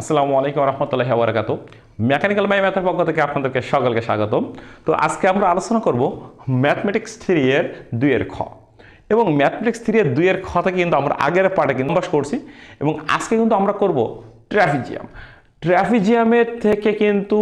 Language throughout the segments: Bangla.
আসসালামু আলাইকুম রহমতুল্লাহ ওবরাকাতু মেকানিক্যাল বাই ম্যাথের পক্ষ থেকে আপনাদেরকে সকলকে স্বাগতম। তো আজকে আমরা আলোচনা করব ম্যাথমেটিক্স থ্রি এর দুইয়ের খ। এবং ম্যাথমেটিক্স থ্রি এর দুইয়ের খ থেকে কিন্তু আমরা আগের পার্টে কিন্তু বাস করছি। এবং আজকে কিন্তু আমরা করব ট্রাফিজিয়াম ট্রাফিজিয়ামের থেকে কিন্তু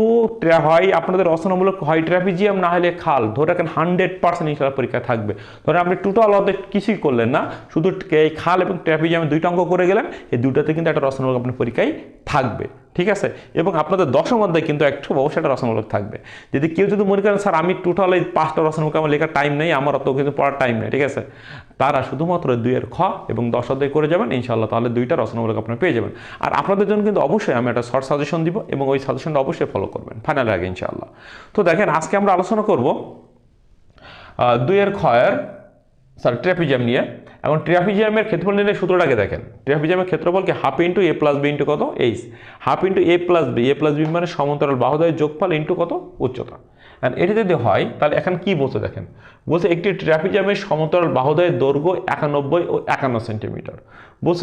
হয় আপনাদের রচনামূলক হয় ট্র্যাফিজিয়াম, না হলে খাল। ধরে রাখেন হান্ড্রেড পার্সেন্ট ইনশাল্লাহ পরীক্ষা থাকবে। ধরে আপনি টোটাল অত কিছুই করলেন না, শুধু এই খাল এবং ট্র্যাফিজিয়ামে দুইটা অঙ্ক করে গেলেন, এই দুটাতে কিন্তু একটা রচনামূলক আপনার পরীক্ষায় থাকবে। ঠিক আছে? এবং আপনাদের দশম অধ্যায় কিন্তু একটু একটা রচনামূলক থাকবে। যদি কেউ যদি মনে করেন, স্যার, আমি টোটাল এই পাঁচটা রচনামূলক, আমার লেখার টাইম নেই, আমার অত কিন্তু পড়ার টাইম নেই। ঠিক আছে? তারা শুধুমাত্র দুইয়ের খ এবং দশ অধ্যায় করে যাবেন ইনশাল্লাহ তাহলে দুইটা রচনামূলক আপনারা পেয়ে যাবেন। আর আপনাদের জন্য কিন্তু অবশ্যই আমি একটা শর্ট সাজেশন দিব এবং ওই সাজেশনটা অবশ্যই ফলো করবেন ফাইনাল আগে ইনশাল্লাহ তো দেখেন, আজকে আমরা আলোচনা করব দুইয়ের ক্ষয়ের সরি ট্রাফিজিয়াম নিয়ে। এখন ট্রাফিজিয়ামের ক্ষেত্রফল নিলে সূত্রটাকে দেখেন। ট্রাফিজিয়ামের ক্ষেত্রফলকে half into A plus B into কত? H half into A plus B A plus B মানে সমান্তরাল বাহুদয়ের যোগফল ইন্টু কত? উচ্চতা। আর এটা যদি হয়, তাহলে এখন কি বলছে দেখেন? বলছে একটি ট্রাফিজিয়ামের সমান্তরাল বাহুদয়ের দৈর্ঘ্য একানব্বই ও একান্ন সেন্টিমিটার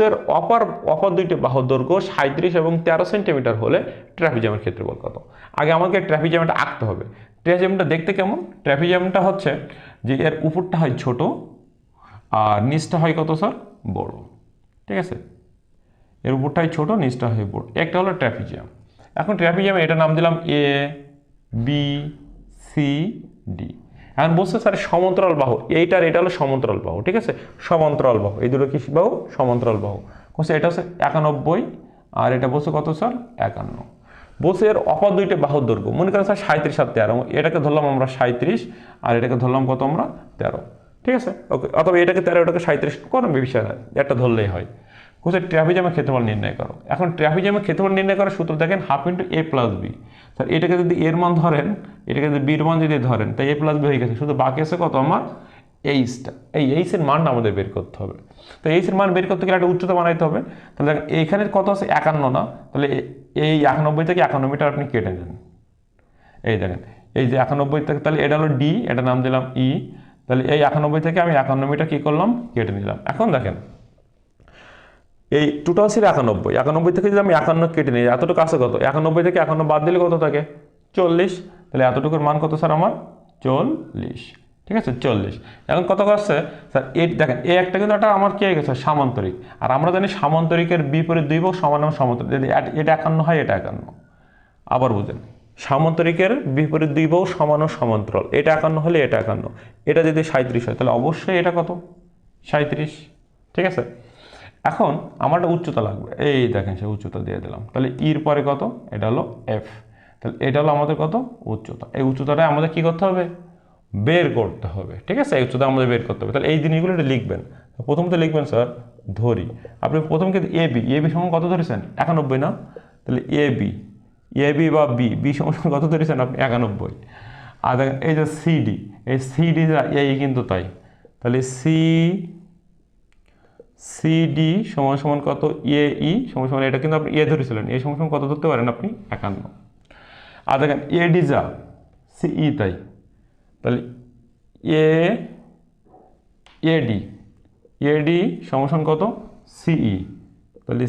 এর অপর অপর দুইটি বাহুর দৈর্ঘ্য সাঁত্রিশ এবং তেরো সেন্টিমিটার হলে ট্রাফিজিয়ামের ক্ষেত্রফল কত? আগে আমাকে ট্রাফিজিয়ামটা আঁকতে হবে। ট্রাফিজিয়ামটা দেখতে কেমন? ট্রাফিজিয়ামটা হচ্ছে যে এর উপরটা হয় ছোট আর নিচটা হয় কত, স্যার? বড়। ঠিক আছে? এর উপরটাই ছোট নিচটা হয় বড়। একটা হলো ট্রাফিজিয়াম এখন ট্রাফিজিয়াম এটা নাম দিলাম এ বি সি ডি এখন বলছে, স্যার, সমান্তরাল বাহু। এইটার, এটা হলো সমান্তরাল বাহু। ঠিক আছে? সমান্তরাল বাহু। এই দুটো কি বাহু, সমান্তরাল বাহু। বলছে, এটা হচ্ছে একানব্বই, আর এটা বলছে কত, স্যার? একান্ন। বলছে, এর অপর দুইটা বাহুর দৈর্ঘ্য। মনে করেন, স্যার সাঁত্রিশ আর তেরো। এটাকে ধরলাম আমরা সাঁত্রিশ আর এটাকে ধরলাম কত আমরা? তেরো। ঠিক আছে? ওকে অথবা এটাকে তেরো এটাকে সাঁত্রিশ কোনো বিষয় না একটা ধরলেই হয়। কোথায়? ট্রাফিজামের ক্ষেত্রফল নির্ণয় করো। এখন ট্রাফিজামের ক্ষেত্রফল নির্ণয় করার সূত্র দেখেন half into A plus B sir এটাকে যদি এর মান ধরেন, এটাকে যদি বির মান যদি ধরেন তাই এ প্লাস বি হয়ে গেছে। শুধু বাকি আছে কত? আমার এইচটা এই এইচের মানটা আমাদের বের করতে হবে। তো এইচের মান বের করতে গেলে একটা উচ্চতা বানাইতে হবে। তাহলে দেখেন এইখানের কত আছে? একান্ন না। তাহলে এই একানব্বই থেকে মিটার আপনি কেটে নেন এই দেখেন, এই যে একানব্বই থেকে, তাহলে এটা হলো ডি এটা নাম দিলাম ই তাহলে এই একানব্বই থেকে আমি মিটার কী করলাম? কেটে নিলাম। এখন দেখেন, এই টোটাল ছিল একানব্বই। একানব্বই থেকে যদি আমি একান্ন কেটে নিই, এতটুকু আছে কত? একানব্বই থেকে একান্ন বাদ দিলে কত থাকে? চল্লিশ। তাহলে এতটুকুর মান কত স্যার আমার? চল্লিশ। ঠিক আছে? চল্লিশ। এখন কত করছে? স্যার, এই দেখেন, এই একটা কিন্তু একটা আমার কে গেছে? সামান্তরিক। আর আমরা জানি সামান্তরিকের বিপরীত দুই ভাগ সমান সমান্তরিক যদি এটা একান্ন হয়, এটা একান্ন। আবার বুঝেন। সামান্তরিকের বিপরীত দুই বাহু সমান ও সমান্তরাল। এটা একান্ন হলে এটা একান্ন। এটা যদি সাঁত্রিশ হয়, তাহলে অবশ্যই এটা কত? সাঁত্রিশ ঠিক আছে? এখন আমার উচ্চতা লাগবে। এই দেখেন, সে উচ্চতা দিয়ে দিলাম। তাহলে ইর পরে কত? এটা হলো এফ। তাহলে এটা হলো আমাদের কত? উচ্চতা। এই উচ্চতাটা আমাদের কি করতে হবে? বের করতে হবে। ঠিক আছে? এই উচ্চতা আমাদের বের করতে হবে। তাহলে এই জিনিসগুলো একটু লিখবেন। প্রথমত লিখবেন, স্যার, ধরি। আপনি প্রথম কিন্তু এ বি। এ বি সমান কত ধরেছেন? একানব্বই না? তাহলে এ বি এ বি বা বি বি সমান কত ধরেছেন আপনি? একানব্বই। আর এই যে সিডি এই সিডি এই কিন্তু তাই। তাহলে সি সিডি সমান সমান কত? এ ই সমান সমান, এটা কিন্তু আপনি এ ধরেছিলেন। এ সমান সমান কত ধরতে পারেন আপনি? একান্ন। আর দেখেন এডি যা সিই তাই। তাহলে এ এডি এডি সমান সমান কত? সিই তাহলে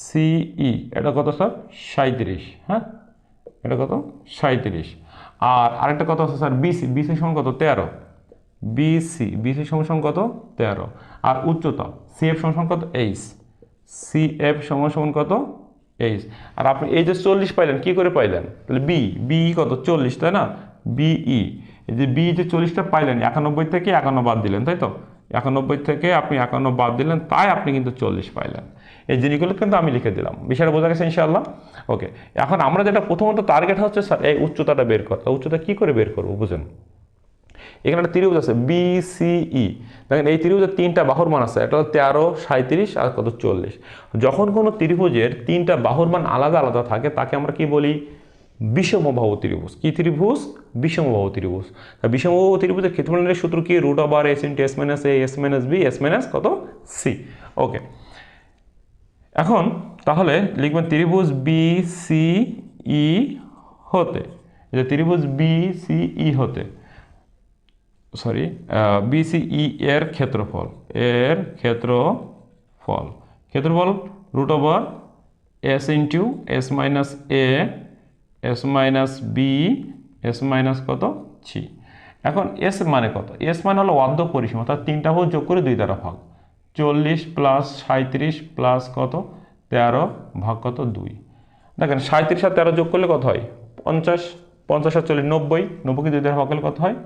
সিই এটা কত স্যার? সাঁত্রিশ হ্যাঁ? এটা কত? সাঁত্রিশ আর আরেকটা কত আছে স্যার বিসি বিসি সমান কত? তেরো। বিসি বিসি সমান কত? তেরো। আর উচ্চতা সিএফ সমান কত? এইচ সিএফ সমান কত? এইচ আর আপনি এই যে চল্লিশ পাইলেন, কি করে পাইলেন? তাহলে বি বি কত? চল্লিশ, তাই না? বিই এই যে বি যে চল্লিশটা পাইলেন, একানব্বই থেকে একান্ন বাদ দিলেন, তাই তো? একানব্বই থেকে আপনি একান্ন বাদ দিলেন, তাই আপনি কিন্তু চল্লিশ পাইলেন। এই জিনিসগুলো কিন্তু আমি লিখে দিলাম। বিষয়টা বোঝা গেছে ইনশাআল্লাহ? ওকে এখন আমরা যেটা প্রথমত টার্গেট হচ্ছে স্যার এই উচ্চতাটা বের করা। উচ্চতা কী করে বের করব বুঝেন? এখানে একটা ত্রিভুজ আছে বি সি ই দেখেন, এই ত্রিভুজের তিনটা বাহুর মান আছে, একটা হলো তেরো সাঁত্রিশ আর কত চল্লিশ। যখন কোনো ত্রিভুজের তিনটা বাহুর মান আলাদা আলাদা থাকে, তাকে আমরা কি বলি? বিষমবাহু ত্রিভুজ। কি ত্রিভুজ? বিষমবাহু ত্রিভুজ। বিষমবাহু ত্রিভুজের ক্ষেত্রফলের সূত্র কি? Root R S into S minus A S minus B S minus কত? সি ওকে এখন তাহলে লিখবেন ত্রিভুজ বি সি ই হতে। যে ত্রিভুজ বি সি ই হতে। সরি বি সি ই এর ক্ষেত্রফল। এর ক্ষেত্রফল। ক্ষেত্রফল root over S into S minus A S minus B S minus কত? সি এখন এস মানে কত? এস মানে হলো অর্ধ পরিসীমা অর্থাৎ তিনটা ভাগ যোগ করে দুই দ্বারা ভাগ। চল্লিশ প্লাস সাঁত্রিশ প্লাস কত? তেরো ভাগ কত? দুই। দেখেন সাঁত্রিশ আর তেরো যোগ করলে কত হয়? পঞ্চাশ পঞ্চাশ আর চল্লিশ, নব্বই। নব্বইকে দুই দ্বারা ভাগ করলে কত হয়?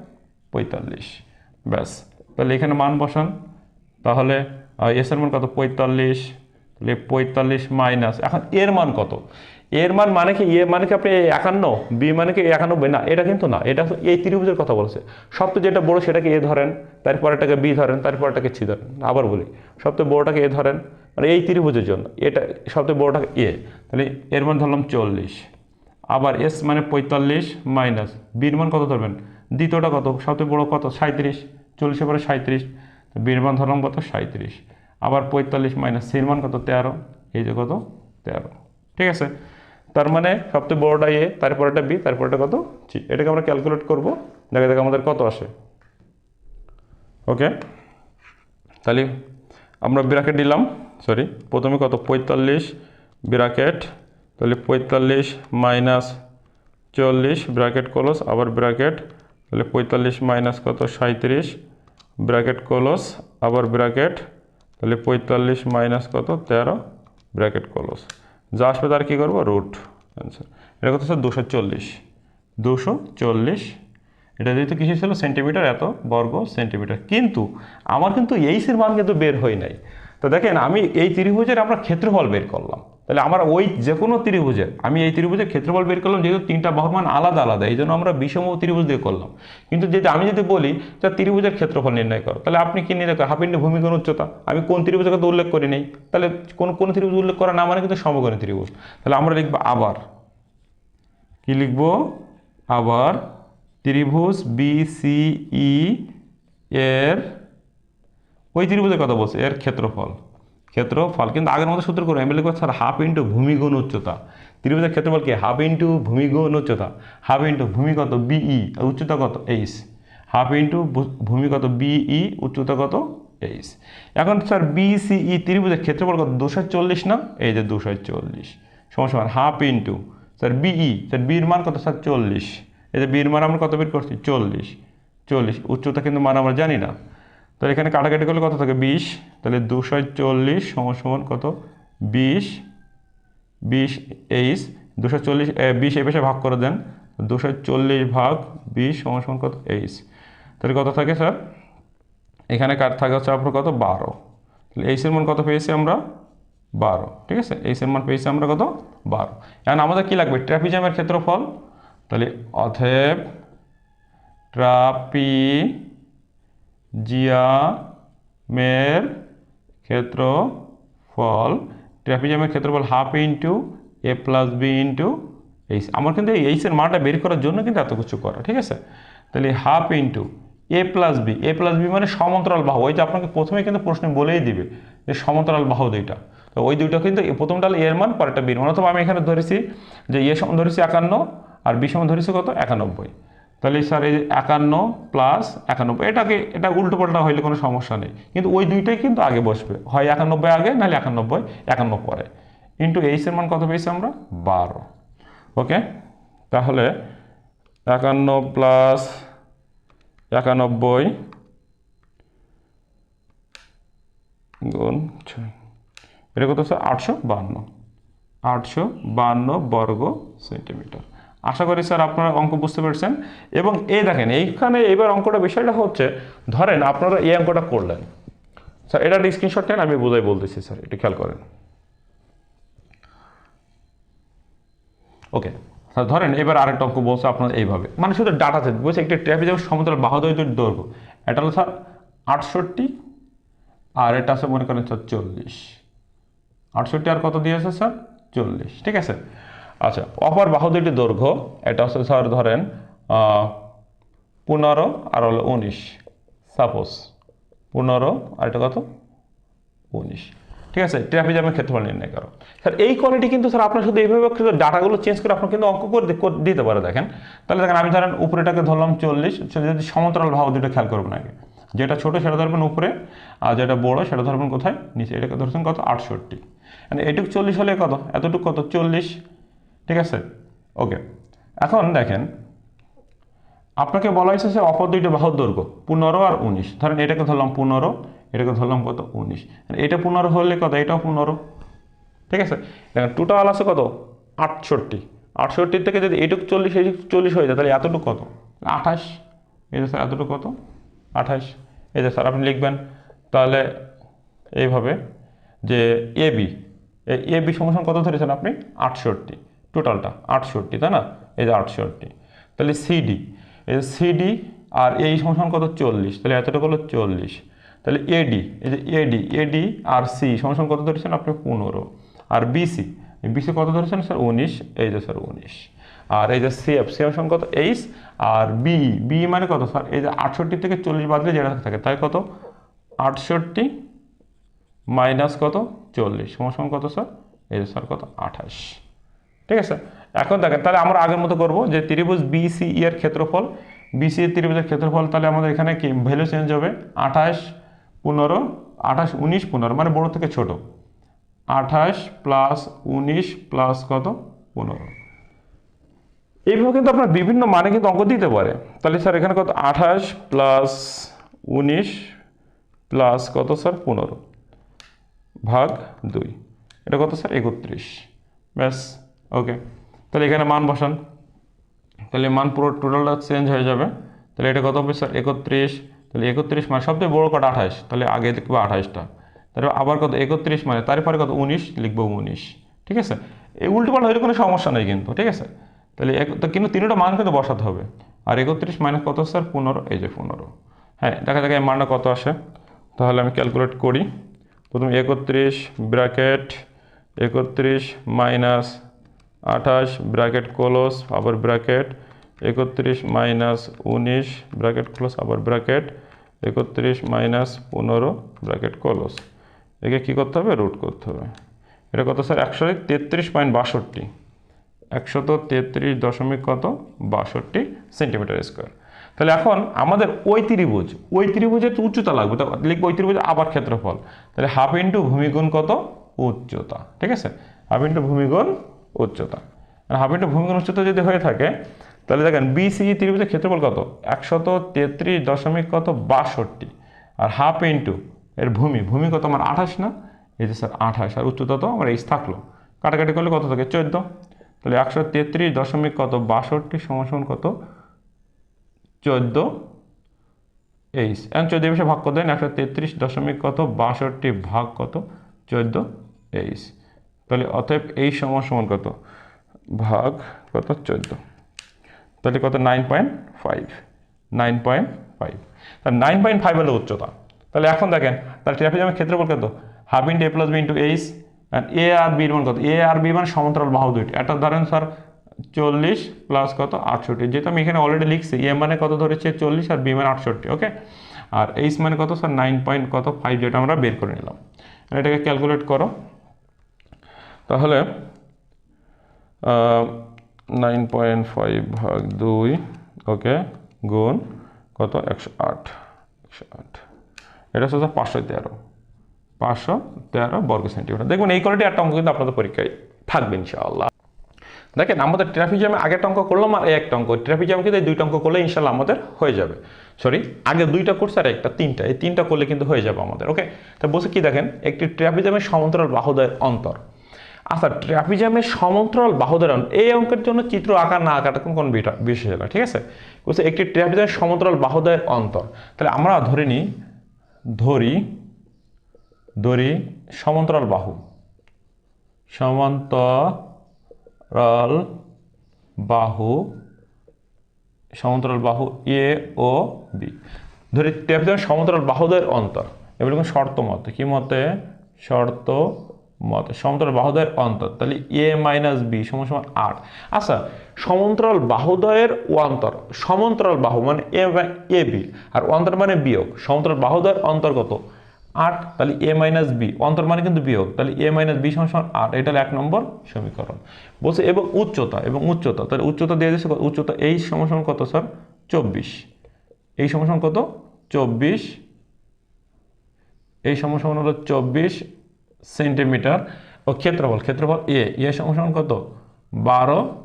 পঁয়তাল্লিশ। ব্যাস। তাহলে এখানে মান বসান। তাহলে এসের মান কত? পঁয়তাল্লিশ। তাহলে পঁয়তাল্লিশ মাইনাস এখন এর মান কত? এর মান মানে কি? এ মানে কি আপনি একান্ন? বি মানে কি একানব্বই না, এটা কিন্তু না। এটা এই ত্রিভুজের কথা বলছে। সবচেয়ে যেটা বড় সেটাকে এ ধরেন তারপরেটাকে বি ধরেন তারপরেটাকে সি ধরেন। আবার বলি, সবচেয়ে বড়টাকে এ ধরেন মানে এই ত্রিভুজের জন্য। এটা সবচেয়ে বড়টাকে এ। তাহলে এর মান ধরলাম চল্লিশ। আবার এস মানে পঁয়তাল্লিশ মাইনাস বির মান কত ধরবেন? দ্বিতীয়টা কত? সবচেয়ে বড় কত? সাঁত্রিশ চল্লিশে পরে সাঁত্রিশ বির মান ধরলাম কত? সাঁত্রিশ আবার পঁয়তাল্লিশ মাইনাস সির মান কত? তেরো। এই যে কত? তেরো। ঠিক আছে? তার মানে সবচেয়ে বড়টা এ তারপরেটা বি তারপর তারপরেটা কত? সি এটাকে আমরা ক্যালকুলেট করব। দেখা যাক আমাদের কত আসে। ওকে তাহলে আমরা ব্র্যাকেট দিলাম সরি প্রথমে কত? পঁয়তাল্লিশ ব্র্যাকেট তাহলে পঁয়তাল্লিশ মাইনাস চল্লিশ ব্র্যাকেট ক্লোজ আবার ব্র্যাকেট তাহলে পঁয়তাল্লিশ মাইনাস কত? সাঁত্রিশ ব্র্যাকেট কলস আবার ব্র্যাকেট তাহলে পঁয়তাল্লিশ মাইনাস কত? তেরো ব্র্যাকেট ক্লোজ যা আসবে তার কী করব? রুট অ্যান্সার এটা কত স্যার? দুশো চল্লিশ। দুশো চল্লিশ। এটা যেহেতু কিছু ছিল? সেন্টিমিটার এত বর্গ সেন্টিমিটার কিন্তু আমার কিন্তু এইসের মান কিন্তু বের হয় নাই। তো দেখেন, আমি এই ত্রিভুজের আমরা ক্ষেত্রফল বের করলাম। তাহলে আমার ওই যে কোনো ত্রিভুজের আমি এই ত্রিভুজের ক্ষেত্রফল বের করলাম, যেহেতু তিনটা বাহুর মান আলাদা আলাদা, এই জন্য আমরা বিষম ত্রিভুজ দিয়ে করলাম। কিন্তু যদি আমি যদি বলি, যে ত্রিভুজের ক্ষেত্রফল নির্ণয় করো, তাহলে আপনি কি নির্ণয় করেন? হাফ ইন্টু ভূমিকোণ উচ্চতা আমি কোন ত্রিভুজের কথা উল্লেখ করি নেই। তাহলে কোন কোন ত্রিভুজ উল্লেখ করা না মানে কিন্তু সমকোণী ত্রিভুজ। তাহলে আমরা লিখব আবার। কি লিখব? আবার ত্রিভুজ বিসিই এর, ওই ত্রিভুজের কথা বলছে, এর ক্ষেত্রফল। ক্ষেত্রফল কিন্তু আগের মতো সূত্র করে আমি লিখব স্যার হাফ ইন্টু ভূমিগুণ উচ্চতা। ত্রিভুজের ক্ষেত্রফল কি? হাফ ইন্টু ভূমিগুণ উচ্চতা। হাফ ইন্টু ভূমি কত বিই উচ্চতা কত? এইচ হাফ ইন্টু ভূমি কত বিই উচ্চতা কত? এইচ এখন স্যার বিসিই ত্রিভুজের ক্ষেত্রফল কত? দুশো চল্লিশ না? এই যে দুশো চল্লিশ। সমান half into sir BE sir বির মান কত? স্যার চল্লিশ। এই যে বির মান আমরা কত বের করছি? চল্লিশ। চল্লিশ, উচ্চতা কিন্তু মান আমরা জানি না। তাহলে এখানে কাটাকাটি করলে কত থাকে? বিশ। তাহলে দুশো চল্লিশ সমান কত? বিশ। বিশ এইচ। দুশো চল্লিশ বিশ এই পেশে ভাগ করে দেন। দুশো চল্লিশ ভাগ বিশ সমান সমান কত? এইচ। তাহলে কত থাকে স্যার? এখানে কার থাকে হচ্ছে আপনার কত? বারো। তাহলে এইচের মান কত পেয়েছি আমরা? বারো। ঠিক আছে? এইচের মান পেয়েছি আমরা কত? বারো। এখন আমাদের কী লাগবে? ট্রাফিজামের ক্ষেত্রফল? তাহলে অথেব ট্রাপি জিয়ামের ক্ষেত্রফল ট্রাপিজামের ক্ষেত্রফল half into A plus B into H. আমার কিন্তু এই এইচের মানটা বের করার জন্য কিন্তু এত কিছু করা, ঠিক আছে? তাহলে half into A plus B, A plus B মানে সমান্তরাল বাহু। যে আপনাকে প্রথমে কিন্তু প্রশ্ন বলেই দিবে যে সমান্তরাল বাহু দুইটা। তো ওই দুইটা কিন্তু প্রথমটা এর মান, পরেরটা বির মান। অথবা আমি এখানে ধরেছি যে এ সমান ধরেছি একান্ন আর বি সমান ধরেছি কত? একানব্বই। তাহলে স্যার এই একান্ন প্লাস একানব্বই, এটাকে, এটা উল্টো পাল্টা হইলে কোনো সমস্যা নেই। কিন্তু ওই দুইটাই কিন্তু আগে বসবে। হয় একানব্বই আগে, নাহলে একানব্বই একান্ন পরে। ইন্টু এইচের মান কত পেয়েছি আমরা? বারো। ওকে তাহলে একান্ন প্লাস একানব্বই গুণ ছয়। এটা কত হচ্ছে? আটশো বান্ন। আটশো বান্ন বর্গ সেন্টিমিটার। আশা করি স্যার আপনারা অঙ্ক বুঝতে পেরেছেন। এবং এই দেখেন, এইখানে এবার অঙ্কটা বিষয়টা হচ্ছে, ধরেন আপনারা এই অঙ্কটা করলেন। স্যার, এটা স্ক্রিনশট নেন, আমি বোঝাই বলতেছি স্যার এটা খেয়াল করেন। ওকে স্যার, ধরেন এবার আরেকটা অঙ্ক বলছে আপনার এইভাবে। মানে শুধু ডাটা ডাটাতে বলছে একটি ট্রাফিক সমতল বাহাদুর দৈর্ঘ্য। এটা হলো স্যার আটষট্টি, আর এটা আছে মনে করেন স্যার চল্লিশ। আটষট্টি আর কত দিয়েছে স্যার? চল্লিশ, ঠিক আছে? আচ্ছা অপর বাহু দুটি দৈর্ঘ্য, এটা হচ্ছে স্যার ধরেন পনেরো আর হলো উনিশ। সাপোজ পনেরো আর এটা কত? উনিশ। ঠিক আছে ট্রাফিজামের ক্ষেত্রফল নির্ণয় করো। স্যার, এই কোয়ালিটি কিন্তু স্যার আপনার শুধু এইভাবে ডাটাগুলো চেঞ্জ করে আপনার কিন্তু অঙ্ক করে দিতে পারে, দেখেন। তাহলে দেখেন, আমি ধরেন উপরেটাকে ধরলাম চল্লিশ যদি সমান্তরাল ভাব দুটো খেয়াল করবেন আগে। যেটা ছোট সেটা ধরবেন উপরে, আর যেটা বড় সেটা ধরবেন কোথায়? নিচে। এটাকে ধরছেন কত? আটষট্টি। মানে এটুক চল্লিশ হলে কত? এতটুকু কত? চল্লিশ। ঠিক আছে? ওকে এখন দেখেন, আপনাকে বলা হয়েছে যে অপর দুইটা বাহুর দৈর্ঘ্য, পনেরো আর উনিশ। ধরেন এটাকে ধরলাম পনেরো, এটাকে ধরলাম কত? উনিশ। এটা পনেরো হলে কত? এটাও পনেরো। ঠিক আছে? দেখেন টোটাল আছে কত? আটষট্টি। আটষট্টির থেকে যদি এইটুকু চল্লিশ এইটুকু চল্লিশ হয়ে যায়, তাহলে এতটুকু কত? আঠাশ। এই যে স্যার, এতটুকু কত? আঠাশ। এই যে স্যার, আপনি লিখবেন, তাহলে এইভাবে যে এ বি এ বি সমান কত ধরেছেন আপনি? আটষট্টি। টোটালটা আটষট্টি, তাই না? এই যে আটষট্টি। তাহলে সিডি এই যে সিডি আর এই সমান কত? চল্লিশ। তাহলে এতটুকু হলো চল্লিশ। তাহলে এডি এই যে এডি এডি আর সি সমান কত ধরেছেন? আপনি পনেরো। আর বিসি বিসি কত ধরেছেন স্যার? উনিশ। এই যে স্যার, উনিশ। আর এই যে সিএফ সিএফ সমান কত? এইচ। আর বি বি মানে কত স্যার? এই যে আটষট্টি থেকে চল্লিশ বাদলে যেটা থাকে, তাই কত? আটষট্টি মাইনাস কত? চল্লিশ। সমান কত স্যার? এই যে স্যার, কত? আঠাশ। ঠিক আছে? এখন দেখেন, তাহলে আমরা আগের মতো করব যে ত্রিভুজ বিসি এর ক্ষেত্রফল বিসি এর ত্রিভুজের ক্ষেত্রফল, তাহলে আমাদের এখানে কি ভ্যালু চেঞ্জ হবে? আঠাশ পনেরো, আঠাশ উনিশ পনেরো মানে বড় থেকে ছোট। আঠাশ প্লাস উনিশ প্লাস কত? পনেরো। এইভাবে কিন্তু আপনার বিভিন্ন মানে কিন্তু অঙ্ক দিতে পারে। তাহলে স্যার, এখানে কত? আঠাশ প্লাস উনিশ প্লাস কত স্যার? পনেরো। ভাগ দুই। এটা কত স্যার? একত্রিশ। ব্যাস। ওকে তাহলে এখানে মান বসান। তাহলে মান পুরো টোটালটা চেঞ্জ হয়ে যাবে। তাহলে এটা কত হবে স্যার একত্রিশ। তাহলে একত্রিশ মানে সবচেয়ে বড় কটা আঠাশ তাহলে আগে লিখব আঠাশটা তারপর আবার কত? একত্রিশ মানে তারপরে কত? উনিশ, লিখব উনিশ। ঠিক আছে? এই উল্টো পাল্টা হইলে কোনো সমস্যা নেই কিন্তু, ঠিক আছে? তাহলে এক কিন্তু তিনটা মান কিন্তু বসাতে হবে। আর একত্রিশ মাইনাস কত স্যার পনেরো। এই যে পনেরো। হ্যাঁ দেখা যাক এই মানটা কত আসে। তাহলে আমি ক্যালকুলেট করি। প্রথমে একত্রিশ ব্র্যাকেট একত্রিশ মাইনাস আঠাশ, ব্র্যাকেট ক্লোজ, আবার ব্র্যাকেট। একত্রিশ মাইনাস উনিশ, ব্র্যাকেট ক্লোজ, আবার ব্র্যাকেট। একত্রিশ মাইনাস পনেরো, ব্র্যাকেট ক্লোজ। একে কী করতে হবে? রুট করতে হবে। এটা কত স্যার? একশো তেত্রিশ পয়েন্ট বাষট্টি। একশত তেত্রিশ দশমিক কত? বাষট্টি সেন্টিমিটার স্কোয়ার। তাহলে এখন আমাদের ওই ত্রিভুজ ওই ত্রিভুজের উচ্চতা লাগবে। তো লিখব ওই ত্রিভুজ আবার ক্ষেত্রফল। তাহলে হাফ ইন্টু ভূমিগুণ কত? উচ্চতা। ঠিক আছে? হাফ ইন্টু ভূমিগুণ উচ্চতা। আর হাফ ইন্টু ভূমিগুণ উচ্চতা যদি হয়ে থাকে, তাহলে দেখেন বিসি ত্রিভুজের ক্ষেত্রফল কত? একশত তেত্রিশ দশমিক কত? বাষট্টি। আর হাফ ইন্টু এর ভূমি ভূমি কত আমার আঠাশ না? এই যে স্যার আঠাশ, আর উচ্চতা তো আমার এইচ থাকল। কাটাকাটি করলে কত থাকে? চোদ্দ। তাহলে একশো তেত্রিশ দশমিক কত? বাষট্টি সমান কত? চোদ্দ। এইচ। এখন চোদ্দ বিষয়ে ভাগ কত দেন একশো তেত্রিশ দশমিক কত? বাষট্টি ভাগ কত? চোদ্দ। এইচ। তাহলে অতএব এই সমান সমান কত? ভাগ কত? চোদ্দ। তাহলে কত? Nine point five nine point five তাহলে নাইন পয়েন্ট ফাইভ হলো উচ্চতা। তাহলে এখন দেখেন, তাহলে ট্রাফিজামের ক্ষেত্রফল কত? Half into A plus B into H and A আর বির মান কত? এ আর বি মানে সমান্তরাল বাহু দুইটি। একটা ধরেন স্যার চল্লিশ প্লাস কত? আটষট্টি। যেহেতু আমি এখানে অলরেডি লিখছি এ মানে কত ধরেছে? চল্লিশ আর বি মানে আটষট্টি ওকে আর এইচ মানে কত স্যার নাইন পয়েন্ট কত? ফাইভ যেটা আমরা বের করে নিলাম। এটাকে ক্যালকুলেট করো। তাহলে নাইন পয়েন্ট ফাইভ ভাগ দুই ওকে গুণ কত? একশো আট একশো আট। এটা হচ্ছে পাঁচশো তেরো। পাঁচশো তেরো বর্গ সেন্টিমিটার। দেখবেন এই কোয়ালিটি একটা অঙ্ক কিন্তু আপনাদের পরীক্ষায় থাকবে ইনশাআল্লাহ। দেখেন, আমাদের ট্রাফিক জ্যামে আগের অঙ্ক করলাম আর একটা অঙ্ক। ট্রাফিক জ্যাম কিন্তু এই দুইটা অঙ্ক করলে ইনশাল্লাহ আমাদের হয়ে যাবে। সরি আগে দুইটা করছে আর একটা তিনটা। এই তিনটা করলে কিন্তু হয়ে যাবে আমাদের ওকে তা বসে কি দেখেন, একটি ট্রাফিক জ্যামের সমান্তরাল বাহুদয়ের অন্তর। আচ্ছা ট্রাফিক জ্যামের সমান্তরাল বাহুদের অন্তর এই অঙ্কের জন্য চিত্র আঁকা না আঁকাটা কোনো বিষয় না, ঠিক আছে? বলছে একটি ট্রাফিক জ্যামের সমান্তরাল বাহুদয়ের অন্তর। তাহলে আমরা ধরে নিই, ধরি ধরি সমান্তরাল বাহু। সমান্তরাল বাহু সমান্তরাল বাহু এ ও বি ধরি ট্রাফিকের সমান্তরাল বাহুদের অন্তর। এবার শর্ত মতে, কি মতে? শর্ত মতে সমান্তরাল বাহুদয়ের অন্তর, তাহলে এ মাইনাস বি সমান সমান আট আচ্ছা সমান্তরাল বাহুদয়ের অন্তর সমান্তরাল বাহু মানে এ এ বি আর অন্তর মানে বিয়োগ। সমান্তরাল বাহুদয়ের অন্তর্গত আট, তাহলে এ মাইনাস বি অন্তর মানে কিন্তু বিয়োগ, তাহলে এ মাইনাস বি সমান সমান আট, এটা এক নম্বর সমীকরণ। বলছে, এবং উচ্চতা এবং উচ্চতা, তাহলে উচ্চতা দিয়ে কত? উচ্চতা এই সমান কত স্যার? চব্বিশ। এই সমান কত? চব্বিশ। এই সমান হলো চব্বিশ সেন্টিমিটার ও ক্ষেত্রফল ক্ষেত্রফল এ এ সমান কত? বারো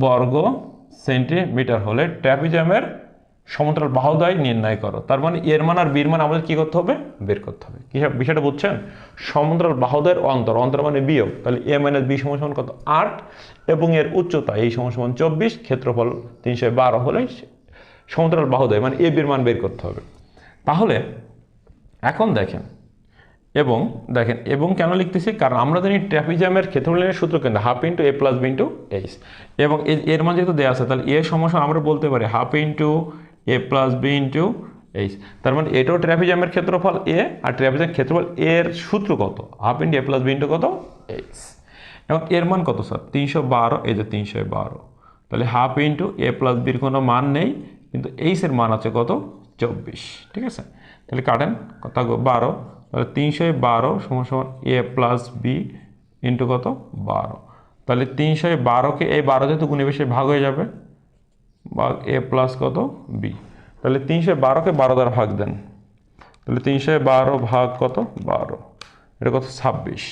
বর্গ সেন্টিমিটার হলে ট্র্যাপিজামের সমান্তরাল বাহুদ্বয় নির্ণয় করো। তার মানে এর মান আর বীর মান আমাদের কি করতে হবে? বের করতে হবে। কি বিষয়টা বুঝছেন? সমান্তরাল বাহুদ্বয়ের অন্তর অন্তর মানে বিয়োগ। তাহলে এ মাইনাস বি সমান কত? আট। এবং এর উচ্চতা, এই সমান চব্বিশ, ক্ষেত্রফল তিনশো বারো হলে সমান্তরাল বাহুদ্বয় মানে এ বীর মান বের করতে হবে। তাহলে এখন দেখেন এবং দেখেন, এবং কেন লিখতেছি? কারণ আমরা জানি ট্র্যাপিজামের ক্ষেত্রফলের সূত্র কিন্তু half into A plus B into H. এবং এর মান যেহেতু দেওয়া আছে, তাহলে এর সমস্যা আমরা বলতে পারি half into A plus B into H. তার মানে এটাও ট্র্যাপিজামের ক্ষেত্রফল এ, আর ট্র্যাপিজামের ক্ষেত্রফল এর সূত্র কত? Half into A plus B into কত? এইচ। এবং এর মান কত, স্যার? তিনশো বারো, এই যে তিনশো বারো। তাহলে হাফ ইন্টু এ প্লাস বির কোনো মান নেই, কিন্তু এইচের মান আছে কত? চব্বিশ। ঠিক আছে? তাহলে কাটেন কথা বারো তাহলে তিনশো বারো সমান সমান এ প্লাস বি ইন্টু কত? বারো। তাহলে তিনশো বারোকে এই বারো যেহেতু গুণে বেশি ভাগ হয়ে যাবে বা এ প্লাস কত? বি তাহলে তিনশো বারোকে বারো দ্বারা ভাগ দেন। তাহলে তিনশো বারো ভাগ কত? বারো। এটা কত? ছাব্বিশ।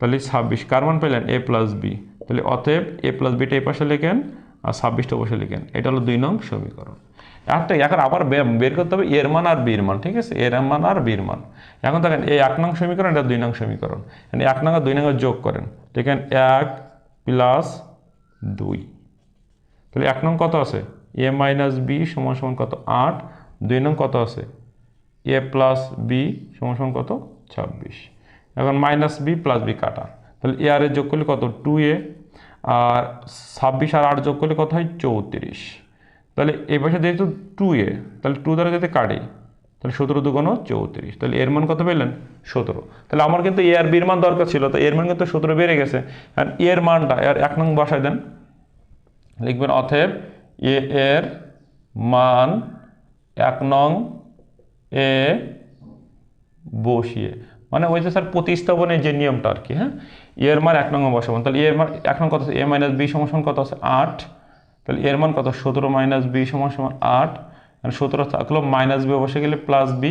তাহলে ছাব্বিশ, কার মান পেলেন? এ প্লাস বি তাহলে অতএব এ প্লাস বিটা এই পাশে লিখেন আর ছাব্বিশটা বসে লিখেন। এটা হলো দুই নং সমীকরণ। একটা এখন আবার বের করতে হবে এর মান আর বীর মান ঠিক আছে? এর মান আর বীর মান এখন দেখেন, এই এক নং সমীকরণ, এটা দুই নং সমীকরণ। এক নং আর দুই নং যোগ করেন। দেখেন, এক প্লাস দুই। তাহলে এক নং কত আছে? এ মাইনাস বি সমান সমান কত? আট। দুই নং কত আছে? এ প্লাস বি সমান সমান কত? ছাব্বিশ। এখন মাইনাস বি প্লাস বি কাটা। তাহলে এ আর যোগ করলে কত? টু এ। আর ছাব্বিশ আর আট যোগ করলে কত হয়? চৌত্রিশ। তাহলে এই পাশে যেহেতু টু এ তাহলে টু দ্বারা যদি কাটে, তাহলে সতেরো দুগুণ চৌত্রিশ। তাহলে এর মান কত পেলেন? সতেরো। তাহলে আমার কিন্তু এ আর বির মান দরকার ছিল, তো এর মান কিন্তু সতেরো বেড়ে গেছে। আর এর মানটা এর এক নং বসায় দেন। লিখবেন, অতএব এ এর মান এক নং এ বসিয়ে মানে ওই যে স্যার প্রতিস্থাপনের যে নিয়মটা আর কি হ্যাঁ? এর মান এক নং বসাবেন। তাহলে এর মান, এক নং কত আছে? এ মাইনাস বি সমান কত আছে? আট। তাহলে এর মান কত? সতেরো মাইনাস বি সমান সমান আট। আর সতেরো থাকল মাইনাস বি অবশ্যই গেলে প্লাস বি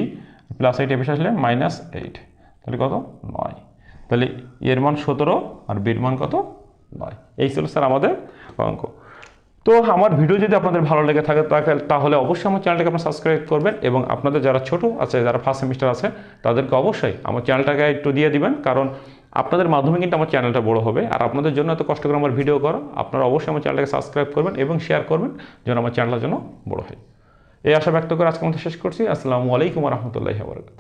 প্লাস এইট এপেশ আসলে মাইনাস এইট তাহলে কত? নয়। তাহলে এর মান সতেরো আর বির মান কত? নয়। এই ছিল স্যার আমাদের অঙ্ক। তো আমার ভিডিও যদি আপনাদের ভালো লেগে থাকে তাহলে অবশ্যই আমার চ্যানেলটাকে আপনারা সাবস্ক্রাইব করবেন এবং আপনাদের যারা ছোট আছে, যারা ফার্স্ট সেমিস্টার আছে, তাদেরকে অবশ্যই আমার চ্যানেলটাকে একটু দিয়ে দিবেন। কারণ আপনাদের মাধ্যমে কিন্তু আমার চ্যানেলটা বড় হবে। আর আপনাদের জন্য এত কষ্ট করে আমার ভিডিও করা, আপনারা অবশ্যই আমার চ্যানেলটাকে সাবস্ক্রাইব করবেন এবং শেয়ার করবেন, যেন আমার চ্যানেলটা যেন বড় হয়। এই আশা ব্যক্ত করে আজকে আমাদের শেষ করছি। আসসালামু আলাইকুম রহমতুল্লাহ বরকাত